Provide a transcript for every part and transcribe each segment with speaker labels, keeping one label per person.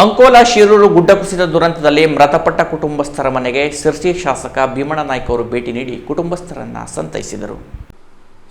Speaker 1: ಅಂಕೋಲಾ ಶಿರೂರು ಗುಡ್ಡ ಕುಸಿತ ದುರಂತದಲ್ಲಿ ಮೃತಪಟ್ಟ ಕುಟುಂಬಸ್ಥರ ಮನೆಗೆ ಸಿರ್ಸಿ ಶಾಸಕ ಭೀಮಣ್ಣ ನಾಯ್ಕ ಅವರು ಭೇಟಿ ನೀಡಿ ಕುಟುಂಬಸ್ಥರನ್ನ ಸಂತೈಸಿದರು.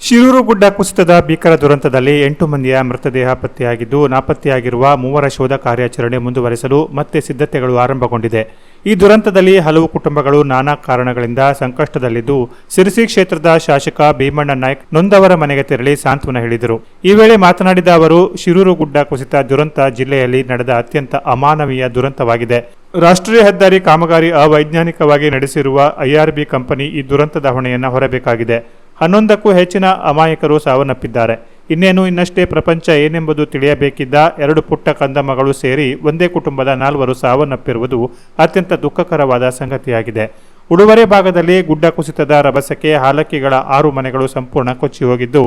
Speaker 2: ಶಿರೂರು ಗುಡ್ಡ ಕುಸಿತದ ಭೀಕರ ದುರಂತದಲ್ಲಿ ಎಂಟು ಮಂದಿಯ ಮೃತದೇಹ ಪತ್ತೆಯಾಗಿದ್ದು, ನಾಪತ್ತೆಯಾಗಿರುವ ಮೂವರ ಶೋಧ ಕಾರ್ಯಾಚರಣೆ ಮುಂದುವರೆಸಲು ಮತ್ತೆ ಸಿದ್ಧತೆಗಳು ಆರಂಭಗೊಂಡಿದೆ. ಈ ದುರಂತದಲ್ಲಿ ಹಲವು ಕುಟುಂಬಗಳು ನಾನಾ ಕಾರಣಗಳಿಂದ ಸಂಕಷ್ಟದಲ್ಲಿದ್ದು, ಸಿರಿಸಿ ಕ್ಷೇತ್ರದ ಶಾಸಕ ಭೀಮಣ್ಣ ನಾಯ್ಕ್ ನೊಂದವರ ಮನೆಗೆ ತೆರಳಿ ಸಾಂತ್ವನ ಹೇಳಿದರು. ಈ ವೇಳೆ ಮಾತನಾಡಿದ ಅವರು, ಶಿರೂರು ಗುಡ್ಡ ಕುಸಿತ ದುರಂತ ಜಿಲ್ಲೆಯಲ್ಲಿ ನಡೆದ ಅತ್ಯಂತ ಅಮಾನವೀಯ ದುರಂತವಾಗಿದೆ. ರಾಷ್ಟ್ರೀಯ ಹೆದ್ದಾರಿ ಕಾಮಗಾರಿ ಅವೈಜ್ಞಾನಿಕವಾಗಿ ನಡೆಸಿರುವ ಐಆರ್ಬಿ ಕಂಪನಿ ಈ ದುರಂತದ ಹೊಣೆಯನ್ನು ಹೊರಬೇಕಾಗಿದೆ. ಹನ್ನೊಂದಕ್ಕೂ ಹೆಚ್ಚಿನ ಅಮಾಯಕರು ಸಾವನ್ನಪ್ಪಿದ್ದಾರೆ. ಇನ್ನೇನು, ಇನ್ನಷ್ಟೇ ಪ್ರಪಂಚ ಏನೆಂಬುದು ತಿಳಿಯಬೇಕಿದ್ದ ಎರಡು ಪುಟ್ಟ ಕಂದಮಗಳು ಸೇರಿ ಒಂದೇ ಕುಟುಂಬದ ನಾಲ್ವರು ಸಾವನ್ನಪ್ಪಿರುವುದು ಅತ್ಯಂತ ದುಃಖಕರವಾದ ಸಂಗತಿಯಾಗಿದೆ. ಉಡುವರೆ ಭಾಗದಲ್ಲಿ ಗುಡ್ಡ ಕುಸಿತದ ರಭಸಕ್ಕೆ ಹಾಲಕ್ಕಿಗಳ ಆರು ಮನೆಗಳು ಸಂಪೂರ್ಣ ಕೊಚ್ಚಿ ಹೋಗಿದ್ದು,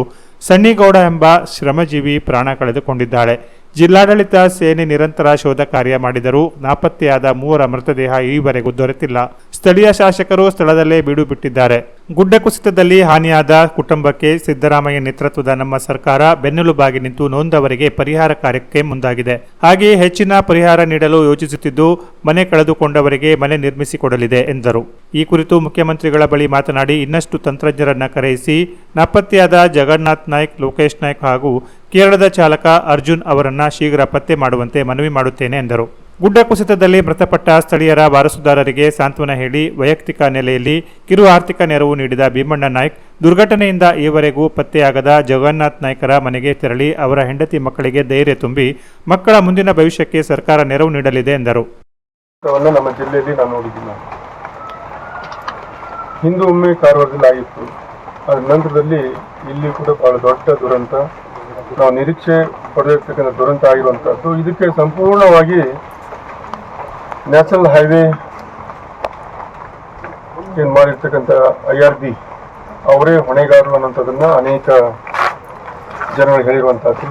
Speaker 2: ಸಣ್ಣಿಗೌಡ ಎಂಬ ಶ್ರಮಜೀವಿ ಪ್ರಾಣ ಕಳೆದುಕೊಂಡಿದ್ದಾಳೆ. ಜಿಲ್ಲಾಡಳಿತ ಸೇನೆ ನಿರಂತರ ಶೋಧ ಕಾರ್ಯ ಮಾಡಿದರೂ ನಾಪತ್ತೆಯಾದ ಮೂವರ ಮೃತದೇಹ ಈವರೆಗೂ ದೊರೆತಿಲ್ಲ. ಸ್ಥಳೀಯ ಶಾಸಕರು ಸ್ಥಳದಲ್ಲೇ ಬೀಡು ಬಿಟ್ಟಿದ್ದಾರೆ ಗುಡ್ಡ ಕುಸಿತದಲ್ಲಿ ಹಾನಿಯಾದ ಕುಟುಂಬಕ್ಕೆ ಸಿದ್ದರಾಮಯ್ಯ ನೇತೃತ್ವದ ನಮ್ಮ ಸರ್ಕಾರ ಬೆನ್ನೆಲುಬಾಗಿ ನಿಂತು ನೊಂದವರಿಗೆ ಪರಿಹಾರ ಕಾರ್ಯಕ್ಕೆ ಮುಂದಾಗಿದೆ. ಹಾಗೆಯೇ ಹೆಚ್ಚಿನ ಪರಿಹಾರ ನೀಡಲು ಯೋಚಿಸುತ್ತಿದ್ದು ಮನೆ ಕಳೆದುಕೊಂಡವರಿಗೆ ಮನೆ ನಿರ್ಮಿಸಿಕೊಡಲಿದೆ ಎಂದರು. ಈ ಕುರಿತು ಮುಖ್ಯಮಂತ್ರಿಗಳ ಬಳಿ ಮಾತನಾಡಿ ಇನ್ನಷ್ಟು ತಂತ್ರಜ್ಞರನ್ನ ಕರೆಯಿಸಿ ನಾಪತ್ತೆಯಾದ ಜಗನ್ನಾಥ್ ನಾಯ್ಕ್, ಲೋಕೇಶ್ ನಾಯ್ಕ್ ಹಾಗೂ ಕೇರಳದ ಚಾಲಕ ಅರ್ಜುನ್ ಅವರನ್ನ ಶೀಘ್ರ ಪತ್ತೆ ಮಾಡುವಂತೆ ಮನವಿ ಮಾಡುತ್ತೇನೆ ಎಂದರು. ಗುಡ್ಡ ಕುಸಿತದಲ್ಲಿ ಮೃತಪಟ್ಟ ಸ್ಥಳೀಯರ ವಾರಸುದಾರರಿಗೆ ಸಾಂತ್ವನ ಹೇಳಿ ವೈಯಕ್ತಿಕ ನೆಲೆಯಲ್ಲಿ ಕಿರು ಆರ್ಥಿಕ ನೆರವು ನೀಡಿದ ಭೀಮಣ್ಣ ನಾಯ್ಕ್ ದುರ್ಘಟನೆಯಿಂದ ಈವರೆಗೂ ಪತ್ತೆಯಾಗದ ಜಗನ್ನಾಥ್ ನಾಯ್ಕರ ಮನೆಗೆ ತೆರಳಿ ಅವರ ಹೆಂಡತಿ ಮಕ್ಕಳಿಗೆ ಧೈರ್ಯ ತುಂಬಿ ಮಕ್ಕಳ ಮುಂದಿನ ಭವಿಷ್ಯಕ್ಕೆ ಸರ್ಕಾರ ನೆರವು ನೀಡಲಿದೆ ಎಂದರು.
Speaker 3: ನಮ್ಮ ಜಿಲ್ಲೆಯಲ್ಲಿ ನಾನು ನೋಡಿದ್ದೀನಿ. ಹಿಂದೂ ಒಮ್ಮೆ ಕಾರವಾರದಲ್ಲಿ ಆಗಿತ್ತು. ನಂತರದಲ್ಲಿ ಇಲ್ಲಿ ಕೂಡ ಬಹಳ ದೊಡ್ಡ ದುರಂತ. ನಾವು ನಿರೀಕ್ಷೆ ಪಡೆದಿರ್ತಕ್ಕಂಥ ದುರಂತ ಆಗಿರುವಂಥದ್ದು ಇದಕ್ಕೆ ಸಂಪೂರ್ಣವಾಗಿ ನ್ಯಾಷನಲ್ ಹೈವೇ ಏನು ಮಾಡಿರ್ತಕ್ಕಂಥ ಐ ಆರ್ ಬಿ, ಅವರೇ ಹೊಣೆಗಾರರು ಅನ್ನೋಂಥದ್ದನ್ನು ಅನೇಕ ಜನಗಳು ಹೇಳಿರುವಂಥದ್ದು.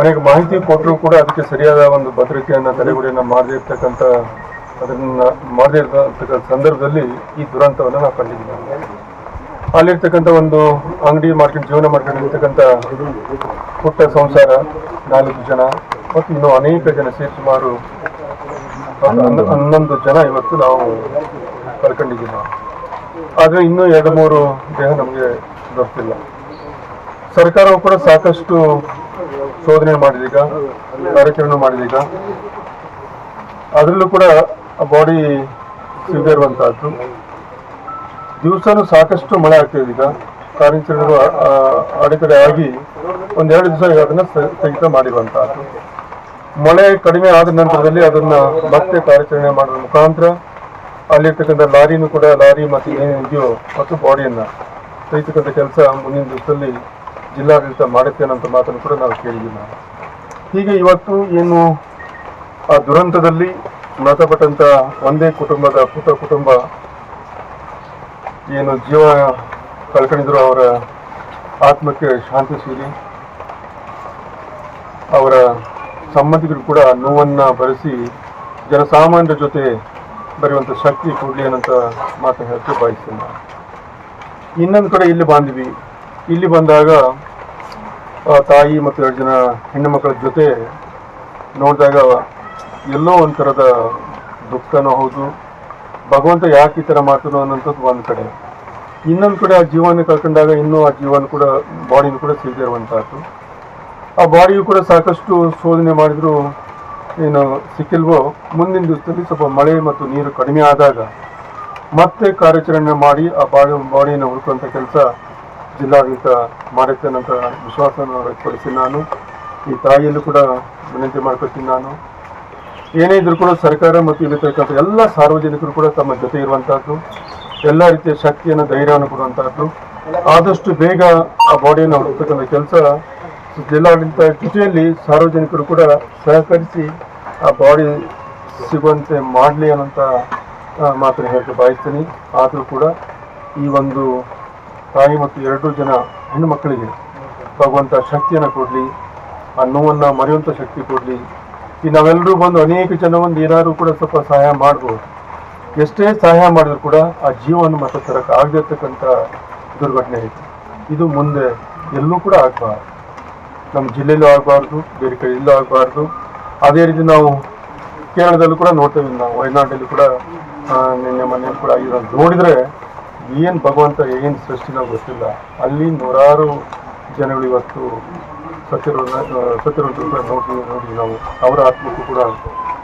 Speaker 3: ಅನೇಕ ಮಾಹಿತಿ ಕೊಟ್ಟರು ಕೂಡ ಅದಕ್ಕೆ ಸರಿಯಾದ ಒಂದು ಭದ್ರತೆಯನ್ನು ತಡೆಗುಡಿಯನ್ನು ಮಾಡದೇ ಇರ್ತಕ್ಕಂಥ, ಅದನ್ನ ಮಾಡದೇ ಸಂದರ್ಭದಲ್ಲಿ ಈ ದುರಂತವನ್ನು ನಾವು ಕಂಡಿದ್ದೀವಿ. ಅಲ್ಲಿರ್ತಕ್ಕಂಥ ಒಂದು ಅಂಗಡಿ ಮಾರ್ಕೆಟ್, ಜೀವನ ಮಾಡ್ಕೊಂಡಿರ್ತಕ್ಕಂಥ ಪುಟ್ಟ ಸಂಸಾರ, ನಾಲ್ಕು ಜನ, ಮತ್ತು ಇನ್ನೂ ಅನೇಕ ಜನ ಸೇರಿ ಸುಮಾರು ಒಂದು ಹನ್ನ- ಹನ್ನೊಂದು ಜನ ಇವತ್ತು ನಾವು ಕಳ್ಕೊಂಡಿದ್ದೀವಿ ನಾವು ಆದರೆ ಇನ್ನೂ ಎರಡು ಮೂರು ದೇಹ ನಮಗೆ ದೊರೆತಿಲ್ಲ ಸರ್ಕಾರವು ಕೂಡ ಸಾಕಷ್ಟು ಶೋಧನೆ ಮಾಡಿದೀಗ ಕಾರ್ಯಾಚರಣೆ ಮಾಡಿದೀಗ ಅದರಲ್ಲೂ ಕೂಡ ಬಾಡಿ ಸಿಗದಿರುವಂತಹದ್ದು ದಿವಸನೂ ಸಾಕಷ್ಟು ಮಳೆ ಆಗ್ತಿದೆ ಈಗ. ಕಾರ್ಯಾಚರಣೆಗಳು ಅಡೆತಡೆ ಆಗಿ ಒಂದೆರಡು ದಿವಸ ಅದನ್ನು ಅದನ್ನ ಸ್ಥ- ಸ್ಥಗಿತ ಮಾಡಿರುವಂತಹದ್ದು. ಮಳೆ ಕಡಿಮೆ ಆದ ನಂತರದಲ್ಲಿ ಅದನ್ನ ಮತ್ತೆ ಕಾರ್ಯಾಚರಣೆ ಮಾಡುವ ಮುಖಾಂತರ ಅಲ್ಲಿರ್ತಕ್ಕಂಥ ಲಾರಿನೂ ಕೂಡ ಲಾರಿ ಮತ್ತು ಏನಿದೆಯೋ ಮತ್ತು ಬಾಡಿಯನ್ನ ತೆಗಿತಕ್ಕಂಥ ಕೆಲಸ ಮುಂದಿನ ದಿವಸದಲ್ಲಿ ಜಿಲ್ಲಾಡಳಿತ ಮಾಡುತ್ತೇನೆ ಅಂತ ಮಾತನ್ನು ಕೂಡ ನಾವು ಕೇಳಿದ್ದೀವಿ. ಹೀಗೆ ಇವತ್ತು ಏನು ಆ ದುರಂತದಲ್ಲಿ ಮೃತಪಟ್ಟಂತ ಒಂದೇ ಕುಟುಂಬದ ಪುಟ್ಟ ಕುಟುಂಬ ಏನು ಜೀವ ಕಳ್ಕೊಂಡಿದ್ರು ಅವರ ಆತ್ಮಕ್ಕೆ ಶಾಂತಿ ಸಿಗಲಿ ಅವರ ಸಂಬಂಧಿಕರು ಕೂಡ ನೋವನ್ನ ಬರೆಸಿ ಜನಸಾಮಾನ್ಯರ ಜೊತೆ ಬರೆಯುವಂಥ ಶಕ್ತಿ ಕೊಡಲಿ ಅನ್ನೋಂಥ ಮಾತು ಹೇಳಕ್ಕೆ ಬಯಸ್ತೇನೆ. ನಾನು. ಇನ್ನೊಂದು ಕಡೆ ಇಲ್ಲಿ ಬಂದ್ವಿ. ಇಲ್ಲಿ ಬಂದಾಗ ತಾಯಿ ಮತ್ತು ಎರಡು ಜನ ಹೆಣ್ಣು ಮಕ್ಕಳ ಜೊತೆ ನೋಡಿದಾಗ ಎಲ್ಲೋ ಒಂದು ಥರದ ದುಃಖನೂ ಹೌದು, ಭಗವಂತ ಯಾಕೆ ಈ ಥರ ಮಾಡ್ತಾನೋ ಅನ್ನೋಂಥದ್ದು ಒಂದು ಕಡೆ. ಇನ್ನೊಂದು ಕಡೆ ಆ ಜೀವನ ಕಳ್ಕೊಂಡಾಗ ಇನ್ನೂ ಆ ಜೀವನ ಕೂಡ ಬಾಡಿನ ಕೂಡ ಸಿಗದೇ ಇರುವಂತಹದ್ದು ಆ ಬಾಡಿಯು ಕೂಡ ಸಾಕಷ್ಟು ಶೋಧನೆ ಮಾಡಿದ್ರು. ಏನು ಸಿಕ್ಕಿಲ್ವೋ, ಮುಂದಿನ ದಿವಸದಲ್ಲಿ ಸ್ವಲ್ಪ ಮಳೆ ಮತ್ತು ನೀರು ಕಡಿಮೆ ಆದಾಗ ಮತ್ತೆ ಕಾರ್ಯಾಚರಣೆ ಮಾಡಿ ಆ ಬಾಡಿ ಬಾಡಿಯನ್ನು ಹುಡುಕುವಂಥ ಕೆಲಸ ಜಿಲ್ಲಾಡಳಿತ ಮಾಡುತ್ತೆ ವಿಶ್ವಾಸವನ್ನು ವ್ಯಕ್ತಪಡಿಸಿ ನಾನು. ಈ ತಾಯಿಯಲ್ಲೂ ಕೂಡ ವಿನಂತಿ ಮಾಡ್ಕೊಳ್ತೀನಿ ನಾನು. ಏನೇ ಇದ್ರೂ ಕೂಡ ಸರ್ಕಾರ ಮತ್ತು ಇಲ್ಲಿರ್ತಕ್ಕಂಥ ಎಲ್ಲ ಸಾರ್ವಜನಿಕರು ಕೂಡ ತಮ್ಮ ಜೊತೆ ಇರುವಂತಹದ್ದು, ಎಲ್ಲ ರೀತಿಯ ಶಕ್ತಿಯನ್ನು, ಧೈರ್ಯವನ್ನು ಕೊಡುವಂತಹದ್ದು. ಆದಷ್ಟು ಬೇಗ ಆ ಬಾಡಿಯನ್ನು ಹುಡುಕ್ತಕ್ಕಂಥ ಕೆಲಸ ಜಿಲ್ಲಾಡಳಿತ ಜೊತೆಯಲ್ಲಿ ಸಾರ್ವಜನಿಕರು ಕೂಡ ಸಹಕರಿಸಿ ಆ ಬಾಡಿ ಸಿಗುವಂತೆ ಮಾಡಲಿ ಅನ್ನೋಂಥ ಮಾತನ್ನು ಹೇಳಕ್ಕೆ ಬಯಸ್ತೀನಿ. ಆದರೂ ಕೂಡ ಈ ಒಂದು ತಾಯಿ ಮತ್ತು ಎರಡೂ ಜನ ಹೆಣ್ಣು ಮಕ್ಕಳಿಗೆ ಭಗವಂತ ಶಕ್ತಿಯನ್ನು ಕೊಡಲಿ, ಆ ನೋವನ್ನು ಮರೆಯುವಂಥ ಶಕ್ತಿ ಕೊಡಲಿ. ಈ ನಾವೆಲ್ಲರೂ ಬಂದು ಅನೇಕ ಜನ ಒಂದು ಏನಾದರೂ ಕೂಡ ಸ್ವಲ್ಪ ಸಹಾಯ ಮಾಡ್ಬೋದು. ಎಷ್ಟೇ ಸಹಾಯ ಮಾಡಿದ್ರು ಕೂಡ ಆ ಜೀವವನ್ನು ಮತ್ತೆ ತರಕ್ಕೆ ಆಗದಿರ್ತಕ್ಕಂಥ ದುರ್ಘಟನೆ ಐತೆ. ಇದು ಮುಂದೆ ಎಲ್ಲೂ ಕೂಡ ಆಗಬಾರ್ದು. ನಮ್ಮ ಜಿಲ್ಲೆಯಲ್ಲೂ ಆಗಬಾರ್ದು, ಬೇರೆ ಕಡೆಯಲ್ಲೂ ಆಗಬಾರ್ದು. ಅದೇ ರೀತಿ ನಾವು ಕೇರಳದಲ್ಲೂ ಕೂಡ ನೋಡ್ತೇವೆ ನಾವು, ವಯನಾಡಲ್ಲಿ ಕೂಡ ನಿನ್ನೆ ಮೊನ್ನೆ ಕೂಡ ಆಗಿದೆ ನೋಡಿದರೆ ಏನು ಭಗವಂತ, ಏನು ಸೃಷ್ಟಿನೋ ಗೊತ್ತಿಲ್ಲ. ಅಲ್ಲಿ ನೂರಾರು ಜನಗಳು ಇವತ್ತು ಸತ್ತಿರೋದನ್ನ ಸತ್ತಿರೋದು ಕೂಡ ನೋಡಿ ನೋಡಿ ನಾವು. ಅವರ ಆತ್ಮಕ್ಕೂ ಕೂಡ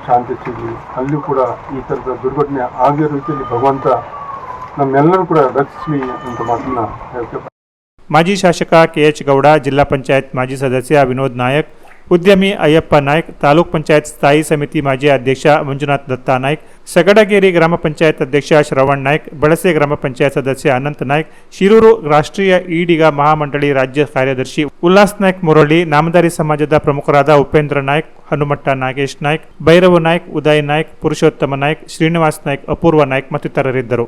Speaker 3: ಶಾಂತಿ ಸಿಗಲಿ. ಅಲ್ಲಿಯೂ ಕೂಡ ಈ ಥರದ ದುರ್ಘಟನೆ ಆಗಿರೋ ರೀತಿಯಲ್ಲಿ ಭಗವಂತ ನಮ್ಮೆಲ್ಲರೂ ಕೂಡ ರಕ್ಷಿಸಲಿ ಅಂತ ಮಾತನ್ನು ಹೇಳ್ತೇವೆ
Speaker 2: ಮಾಜಿ ಶಾಸಕ ಕೆಎಚ್ ಗೌಡ, ಜಿಲ್ಲಾ ಪಂಚಾಯತ್ ಮಾಜಿ ಸದಸ್ಯ ವಿನೋದ್ ನಾಯಕ್, ಉದ್ಯಮಿ ಅಯ್ಯಪ್ಪ ನಾಯ್ಕ್, ತಾಲೂಕ್ ಪಂಚಾಯತ್ ಸ್ಥಾಯಿ ಸಮಿತಿ ಮಾಜಿ ಅಧ್ಯಕ್ಷ ಮಂಜುನಾಥ್ ದತ್ತಾ ನಾಯ್ಕ್, ಸಗಡಗೇರಿ ಗ್ರಾಮ ಪಂಚಾಯತ್ ಅಧ್ಯಕ್ಷ ಶ್ರವಣ್ ನಾಯ್ಕ್, ಬಳಸೆ ಗ್ರಾಮ ಪಂಚಾಯತ್ ಸದಸ್ಯ ಅನಂತ್ ನಾಯ್ಕ್, ಶಿರೂರು ರಾಷ್ಟ್ರೀಯ ಈಡಿಗ ಮಹಾಮಂಡಳಿ ರಾಜ್ಯ ಕಾರ್ಯದರ್ಶಿ ಉಲ್ಲಾಸ್ ನಾಯ್ಕ್ ಮುರಳಿ ನಾಮದಾರಿ ಸಮಾಜದ ಪ್ರಮುಖರಾದ ಉಪೇಂದ್ರ ನಾಯ್ಕ್ ಹನುಮಟ್ಟ ನಾಗೇಶ್ ನಾಯ್ಕ್, ಭೈರವ ನಾಯ್ಕ್, ಉದಯ್ ನಾಯ್ಕ್, ಪುರುಷೋತ್ತಮ ನಾಯ್ಕ್, ಶ್ರೀನಿವಾಸ್ ನಾಯ್ಕ್, ಅಪೂರ್ವ ನಾಯ್ಕ್ ಮತ್ತಿತರರಿದ್ದರು.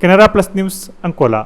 Speaker 2: Canara plus news Ankola.